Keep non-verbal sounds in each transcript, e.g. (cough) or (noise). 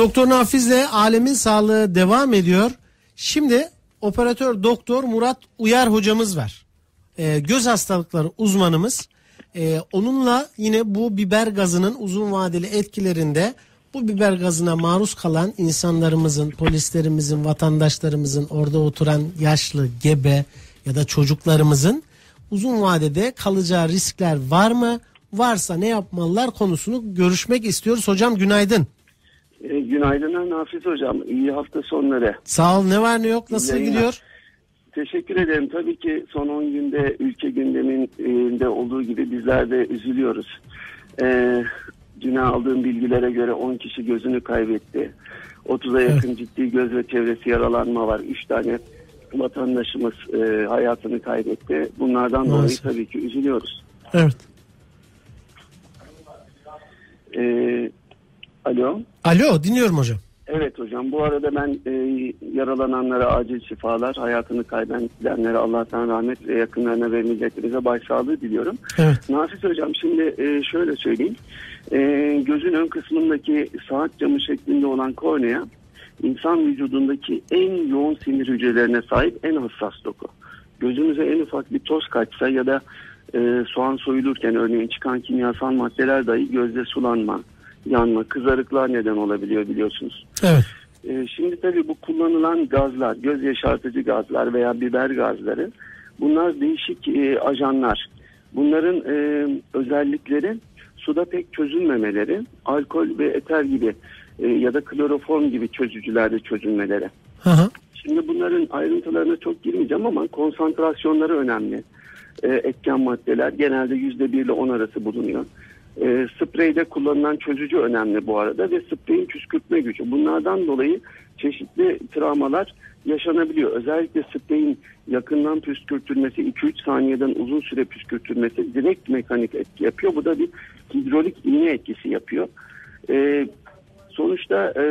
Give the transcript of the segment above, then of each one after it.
Doktor Nafiz'le Alemin Sağlığı devam ediyor. Şimdi operatör doktor Murat Uyar hocamız var. Ee, göz hastalıkları uzmanımız. Ee, onunla yine bu biber gazının uzun vadeli etkilerinde bu biber gazına maruz kalan insanlarımızın, polislerimizin, vatandaşlarımızın, orada oturan yaşlı, gebe ya da çocuklarımızın uzun vadede kalacağı riskler var mı? Varsa ne yapmalılar konusunu görüşmek istiyoruz. Hocam günaydın. E, günaydınlar Nafiz Hocam. İyi hafta sonları. Sağ ol. Ne var ne yok? Nasıl Yayınlar. gidiyor? Teşekkür ederim. Tabii ki son 10 günde ülke gündeminde olduğu gibi bizler de üzülüyoruz. Ee, dün aldığım bilgilere göre 10 kişi gözünü kaybetti. 30'a yakın ciddi göz ve çevresi yaralanma var. 3 tane vatandaşımız e, hayatını kaybetti. Bunlardan Maalesef. dolayı tabii ki üzülüyoruz. Evet. Ee, alo. Alo dinliyorum hocam. Evet hocam bu arada ben e, yaralananlara acil şifalar, hayatını kaybedenlere Allah'tan rahmet ve yakınlarına ve milletimize başsağlığı diliyorum. Evet. Nafis hocam şimdi e, şöyle söyleyeyim. E, gözün ön kısmındaki saat camı şeklinde olan kornea insan vücudundaki en yoğun sinir hücrelerine sahip en hassas doku. Gözümüze en ufak bir toz kaçsa ya da e, soğan soyulurken örneğin çıkan kimyasal maddeler dahi gözde sulanma, yanma, kızarıklar neden olabiliyor biliyorsunuz. Evet. Ee, Şimdi tabii bu kullanılan gazlar, göz yaşartıcı gazlar veya biber gazları bunlar değişik e, ajanlar. Bunların e, özellikleri suda pek çözülmemeleri, alkol ve eter gibi e, ya da kloroform gibi çözücülerde çözülmeleri. Hı hı. Şimdi bunların ayrıntılarına çok girmeyeceğim ama konsantrasyonları önemli. E, etken maddeler genelde yüzde bir ile on arası bulunuyor. E, spreyde kullanılan çözücü önemli bu arada ve spreyin püskürtme gücü. Bunlardan dolayı çeşitli travmalar yaşanabiliyor. Özellikle spreyin yakından püskürtülmesi 2-3 saniyeden uzun süre püskürtülmesi direkt mekanik etki yapıyor. Bu da bir hidrolik iğne etkisi yapıyor. E, sonuçta e,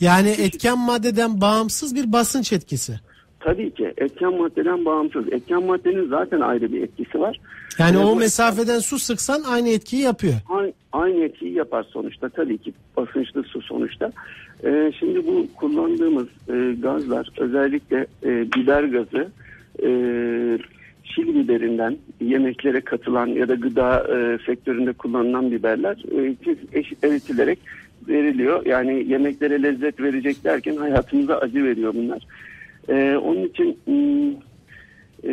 Yani etken maddeden bağımsız bir basınç etkisi. Tabii ki etken maddeden bağımsız. Etken maddenin zaten ayrı bir etkisi var. Yani Ee, o mesafeden su sıksan aynı etkiyi yapıyor. Aynı, aynı etkiyi yapar sonuçta. Tabii ki basınçlı su sonuçta. Ee, şimdi bu kullandığımız e, gazlar özellikle e, biber gazı e, çil biberinden yemeklere katılan ya da gıda e, sektöründe kullanılan biberler e, eritilerek veriliyor. Yani yemeklere lezzet verecek derken hayatımıza acı veriyor bunlar. Ee, onun için hmm, e,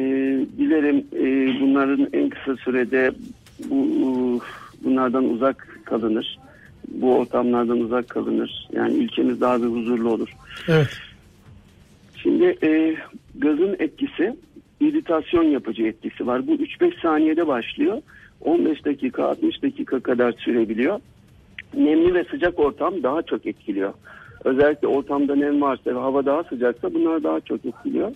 dilerim e, bunların en kısa sürede bu bunlardan uzak kalınır. Bu ortamlardan uzak kalınır. Yani ülkemiz daha bir huzurlu olur. Evet. Şimdi e, gazın etkisi iritasyon yapıcı etkisi var. Bu 3-5 saniyede başlıyor. 15 dakika 60 dakika kadar sürebiliyor. Nemli ve sıcak ortam daha çok etkiliyor. Özellikle ortamda nem varsa ve hava daha sıcaksa bunlar daha çok etkiliyor.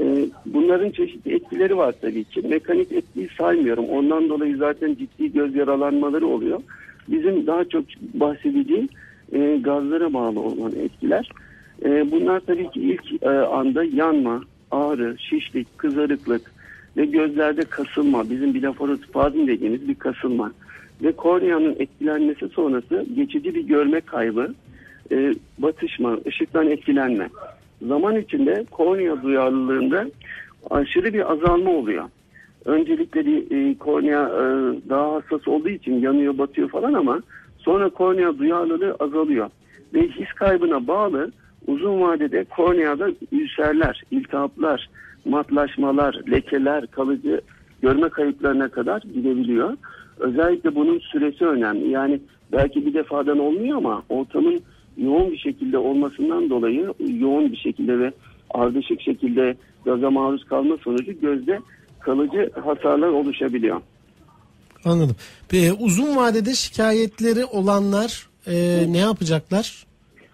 Ee, bunların çeşitli etkileri var tabii ki. Mekanik etkiyi saymıyorum. Ondan dolayı zaten ciddi göz yaralanmaları oluyor. Bizim daha çok bahsedeceğim e, gazlara bağlı olan etkiler. E, bunlar tabii ki ilk e, anda yanma, ağrı, şişlik, kızarıklık ve gözlerde kasılma, bizim bleforospazm dediğimiz bir kasılma ve korneanın etkilenmesi sonrası geçici bir görme kaybı, e, batışma, ışıktan etkilenme. Zaman içinde kornea duyarlılığında aşırı bir azalma oluyor. Öncelikle e, kornea e, daha hassas olduğu için yanıyor, batıyor falan ama sonra kornea duyarlılığı azalıyor. Ve his kaybına bağlı uzun vadede korneada ülserler, iltihaplar, matlaşmalar, lekeler, kalıcı görme kayıplarına kadar gidebiliyor. Özellikle bunun süresi önemli. Yani belki bir defadan olmuyor ama ortamın yoğun bir şekilde olmasından dolayı yoğun bir şekilde ve ardışık şekilde gaza maruz kalma sonucu gözde kalıcı hasarlar oluşabiliyor. Anladım. Peki, uzun vadede şikayetleri olanlar e, ne yapacaklar?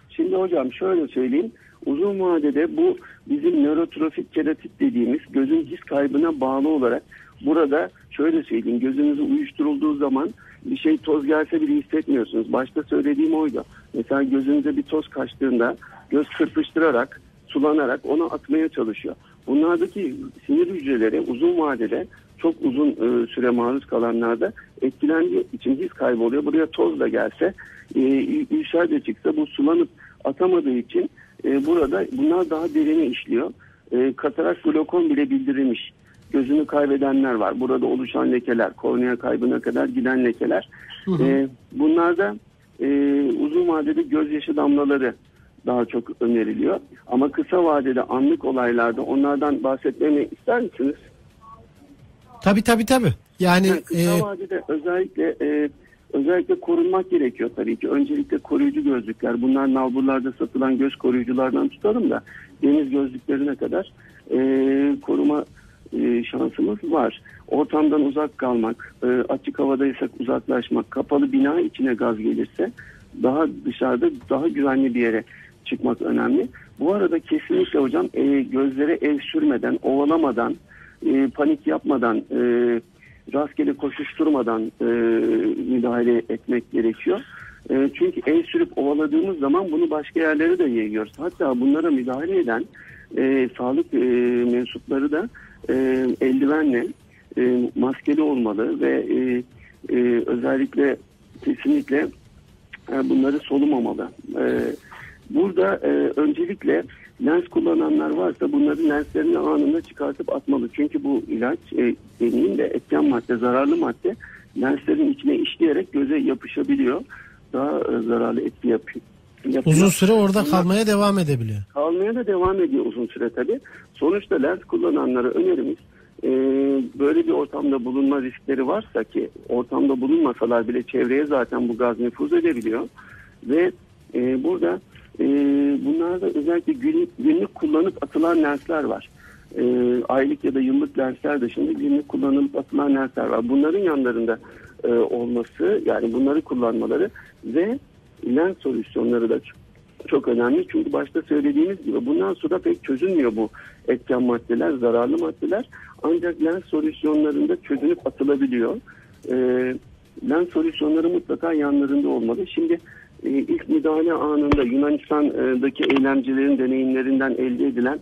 Şimdi hocam şöyle söyleyeyim. Uzun vadede bu bizim nörotrofik keratit dediğimiz gözün his kaybına bağlı olarak burada şöyle söyleyeyim gözünüzü uyuşturulduğu zaman bir şey toz gelse bile hissetmiyorsunuz. Başta söylediğim oydu. Mesela gözünüze bir toz kaçtığında göz kırpıştırarak sulanarak onu atmaya çalışıyor. Bunlardaki sinir hücreleri uzun vadede çok uzun e, süre maruz kalanlarda etkilendiği için his kaybı oluyor. Buraya toz da gelse e, de çıksa bu sulanıp atamadığı için e, burada bunlar daha derine işliyor. E, katarak glukon bile bildirilmiş. Gözünü kaybedenler var. Burada oluşan lekeler, kornea kaybına kadar giden lekeler. Hı hı. E, bunlarda e, uzun vadede gözyaşı damlaları daha çok öneriliyor. Ama kısa vadede anlık olaylarda onlardan bahsetmemi ister misiniz? Tabii tabii tabii. Yani, yani kısa e... vadede özellikle e, özellikle korunmak gerekiyor tabii ki. Öncelikle koruyucu gözlükler. Bunlar nalburlarda satılan göz koruyuculardan tutalım da deniz gözlüklerine kadar e, koruma e, şansımız var. Ortamdan uzak kalmak, e, açık havadaysak uzaklaşmak, kapalı bina içine gaz gelirse daha dışarıda daha güvenli bir yere çıkmak önemli. Bu arada kesinlikle hocam e, gözlere el sürmeden, ovalamadan, panik yapmadan, rastgele koşuşturmadan müdahale etmek gerekiyor. Çünkü el sürüp ovaladığımız zaman bunu başka yerlere de yayıyoruz. Hatta bunlara müdahale eden e, sağlık e, mensupları da e, eldivenle e, maskeli olmalı ve e, e, özellikle kesinlikle e, bunları solumamalı. E, burada e, öncelikle lens kullananlar varsa bunları lenslerini anında çıkartıp atmalı. Çünkü bu ilaç e, demeyeyim de etken madde, zararlı madde lenslerin içine işleyerek göze yapışabiliyor. Daha e, zararlı etki yapıyor. Yapıyor. Uzun süre orada Bunlar, kalmaya devam edebiliyor. Kalmaya da devam ediyor uzun süre tabi. Sonuçta lens kullananlara önerimiz e, böyle bir ortamda bulunma riskleri varsa ki ortamda bulunmasalar bile çevreye zaten bu gaz nüfuz edebiliyor. Ve e, burada e, bunlarda özellikle günlük, günlük kullanıp atılan lensler var. E, aylık ya da yıllık lensler dışında günlük kullanılıp atılan lensler var. Bunların yanlarında e, olması yani bunları kullanmaları ve lens solüsyonları da çok önemli. Çünkü başta söylediğimiz gibi bundan sonra pek çözülmüyor bu etken maddeler, zararlı maddeler. Ancak lens solüsyonlarında çözünüp atılabiliyor. E, lens solüsyonları mutlaka yanlarında olmalı. Şimdi e, ilk müdahale anında Yunanistan'daki eylemcilerin deneyimlerinden elde edilen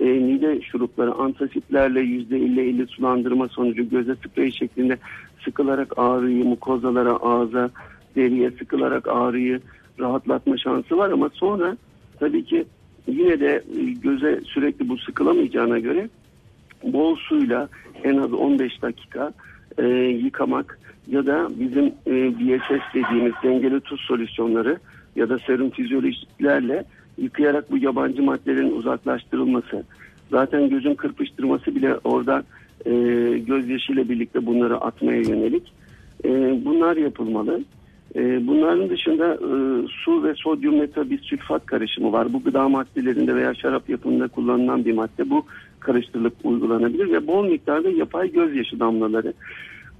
e, mide şurupları antasitlerle %50-50 sulandırma sonucu göze sprey şeklinde sıkılarak ağrıyı, mukozalara, ağza, deriye sıkılarak ağrıyı rahatlatma şansı var ama sonra tabii ki yine de e, göze sürekli bu sıkılamayacağına göre bol suyla en az 15 dakika e, yıkamak ya da bizim e, BSS dediğimiz dengeli tuz solüsyonları ya da serum fizyolojiklerle yıkayarak bu yabancı maddelerin uzaklaştırılması. Zaten gözün kırpıştırması bile orada e, gözyaşıyla birlikte bunları atmaya yönelik. E, bunlar yapılmalı. E, bunların dışında e, su ve sodyum metabisülfat karışımı var. Bu gıda maddelerinde veya şarap yapımında kullanılan bir madde. Bu karıştırılıp uygulanabilir ve bol miktarda yapay gözyaşı damlaları.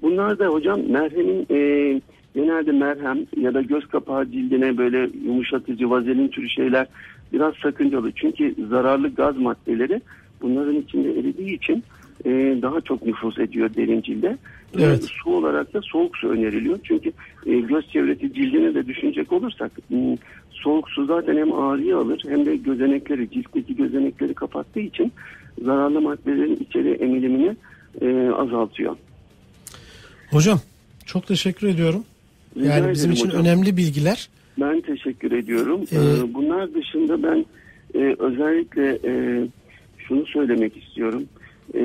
Bunlar da hocam merhemin e, genelde merhem ya da göz kapağı cildine böyle yumuşatıcı vazelin türü şeyler biraz sakıncalı. Çünkü zararlı gaz maddeleri bunların içinde eridiği için e, daha çok nüfus ediyor derin cilde. Evet. su olarak da soğuk su öneriliyor. Çünkü e, göz çevresi cildini de düşünecek olursak e, soğuk su zaten hem ağrıyı alır hem de gözenekleri, ciltteki gözenekleri kapattığı için zararlı maddelerin içeri emilimini e, azaltıyor. Hocam çok teşekkür ediyorum. Rica yani bizim için hocam. önemli bilgiler. Ben teşekkür ediyorum. Ee, ee, Bunlar dışında ben e, özellikle e, şunu söylemek istiyorum. E,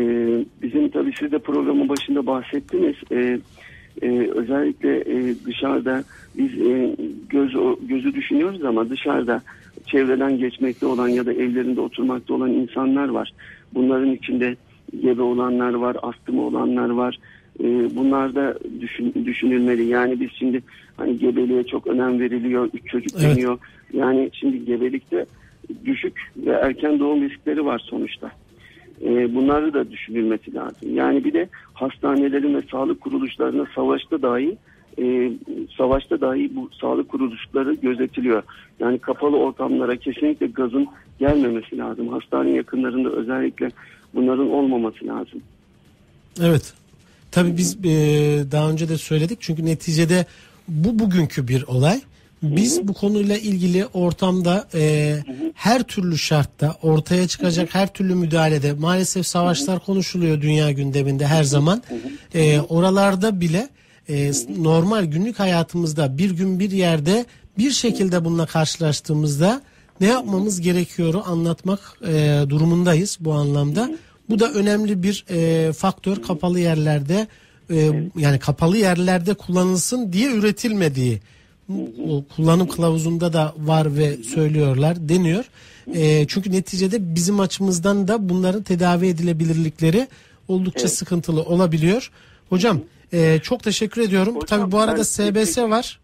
bizim tabii siz de programın başında bahsettiniz. E, e, özellikle e, dışarıda biz e, göz gözü düşünüyoruz ama dışarıda çevreden geçmekte olan ya da evlerinde oturmakta olan insanlar var. Bunların içinde gebe olanlar var, astımı olanlar var, e, bunlar da düşün, düşünülmeli. Yani biz şimdi hani gebeliğe çok önem veriliyor, üç çocuk evet. deniyor. Yani şimdi gebelikte düşük ve erken doğum riskleri var sonuçta. E, bunları da düşünülmesi lazım. Yani bir de hastanelerin ve sağlık kuruluşlarına savaşta dahi e, savaşta dahi bu sağlık kuruluşları gözetiliyor. Yani kapalı ortamlara kesinlikle gazın gelmemesi lazım. Hastane yakınlarında özellikle bunların olmaması lazım. Evet Tabii biz e, daha önce de söyledik çünkü neticede bu bugünkü bir olay. Biz bu konuyla ilgili ortamda e, her türlü şartta ortaya çıkacak her türlü müdahalede maalesef savaşlar konuşuluyor dünya gündeminde her zaman. E, oralarda bile e, normal günlük hayatımızda bir gün bir yerde bir şekilde bununla karşılaştığımızda ne yapmamız gerekiyoru anlatmak e, durumundayız bu anlamda. Bu da önemli bir e, faktör kapalı yerlerde e, yani kapalı yerlerde kullanılsın diye üretilmediği kullanım kılavuzunda da var ve söylüyorlar deniyor. E, çünkü neticede bizim açımızdan da bunların tedavi edilebilirlikleri oldukça sıkıntılı olabiliyor. Hocam e, çok teşekkür ediyorum. Hocam, Tabii bu arada SBS var.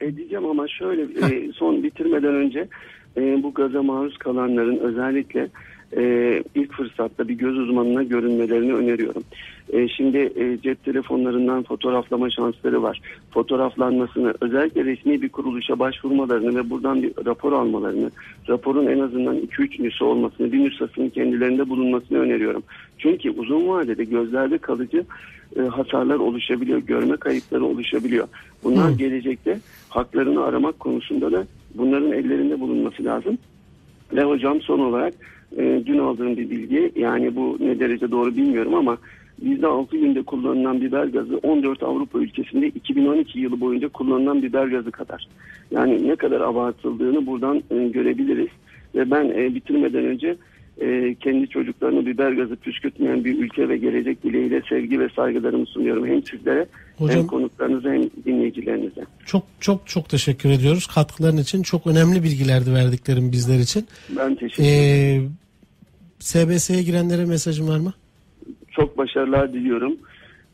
Edeceğim ama şöyle e, son bitirmeden önce e, bu gaza maruz kalanların özellikle e, ilk fırsatta bir göz uzmanına görünmelerini öneriyorum. E, şimdi e, cep telefonlarından fotoğraflama şansları var. Fotoğraflanmasını özellikle resmi bir kuruluşa başvurmalarını ve buradan bir rapor almalarını, raporun en azından 2-3 nüsha olmasını, bir nüshasının kendilerinde bulunmasını öneriyorum. Çünkü uzun vadede gözlerde kalıcı e, hasarlar oluşabiliyor, görme kayıpları oluşabiliyor. Bunlar Hı. gelecekte haklarını aramak konusunda da bunların ellerinde bulunması lazım. Ve hocam son olarak e, dün aldığım bir bilgi yani bu ne derece doğru bilmiyorum ama bizde 6 günde kullanılan biber gazı 14 Avrupa ülkesinde 2012 yılı boyunca kullanılan biber gazı kadar. Yani ne kadar abartıldığını buradan e, görebiliriz. Ve ben e, bitirmeden önce e, kendi çocuklarını biber gazı püskürtmeyen bir ülke ve gelecek dileğiyle sevgi ve saygılarımı sunuyorum. Hem sizlere Hocam- hem konuklarınıza hem dinleyicilerinize. Çok çok çok teşekkür ediyoruz katkıların için. Çok önemli bilgilerdi verdiklerim bizler için. Ben teşekkür ederim. Ee, SBS'ye girenlere mesajın var mı? çok başarılar diliyorum.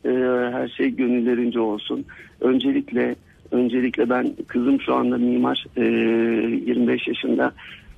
Ee, her şey gönüllerince olsun. Öncelikle öncelikle ben kızım şu anda mimar ee, 25 yaşında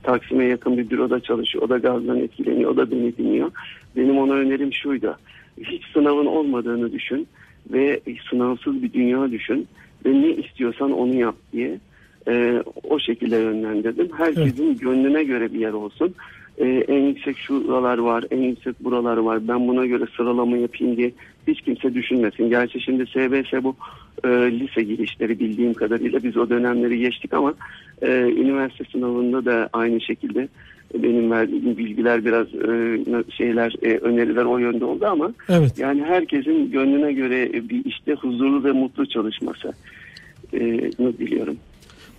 Taksim'e yakın bir büroda çalışıyor. O da gazdan etkileniyor. O da beni dinliyor. Benim ona önerim şuydu. Hiç sınavın olmadığını düşün ve sınavsız bir dünya düşün ve ne istiyorsan onu yap diye ee, o şekilde yönlendirdim. Herkesin gönlüne göre bir yer olsun. Ee, en yüksek şuralar var, en yüksek buralar var. Ben buna göre sıralama yapayım diye hiç kimse düşünmesin. Gerçi şimdi SBS bu e, lise girişleri bildiğim kadarıyla biz o dönemleri geçtik ama e, üniversite sınavında da aynı şekilde benim verdiğim bilgiler biraz e, şeyler e, öneriler o yönde oldu ama Evet. yani herkesin gönlüne göre bir işte huzurlu ve mutlu çalışması e, diliyorum.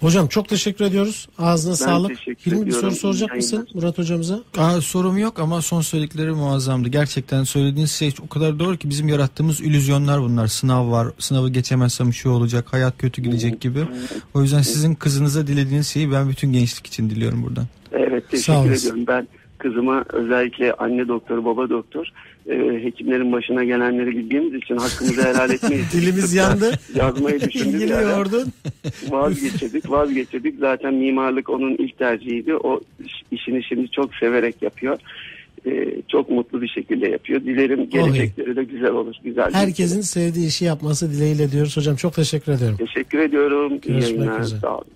Hocam çok teşekkür ediyoruz. Ağzına sağlık. teşekkür Hilmi bir soru soracak İyi mısın yayınlar. Murat hocamıza? Aa, sorum yok ama son söyledikleri muazzamdı. Gerçekten söylediğiniz şey o kadar doğru ki bizim yarattığımız illüzyonlar bunlar. Sınav var, sınavı geçemezsem şu olacak, hayat kötü gidecek gibi. O yüzden sizin kızınıza dilediğiniz şeyi ben bütün gençlik için diliyorum buradan. Evet teşekkür ediyorum. Ben kızıma özellikle anne doktor, baba doktor e, hekimlerin başına gelenleri bildiğimiz için hakkımızı helal etmeyiz. (laughs) Dilimiz yandı. Yazmayı düşündük. Yordun. Vazgeçirdik, vazgeçirdik. Zaten mimarlık onun ilk tercihiydi. O iş- işini şimdi çok severek yapıyor. E, çok mutlu bir şekilde yapıyor. Dilerim gelecekleri de güzel olur. Güzel. Herkesin sevdiği işi yapması dileğiyle diyoruz. Hocam çok teşekkür ediyorum. Teşekkür ediyorum. Görüşmek üzere. Sağ olun.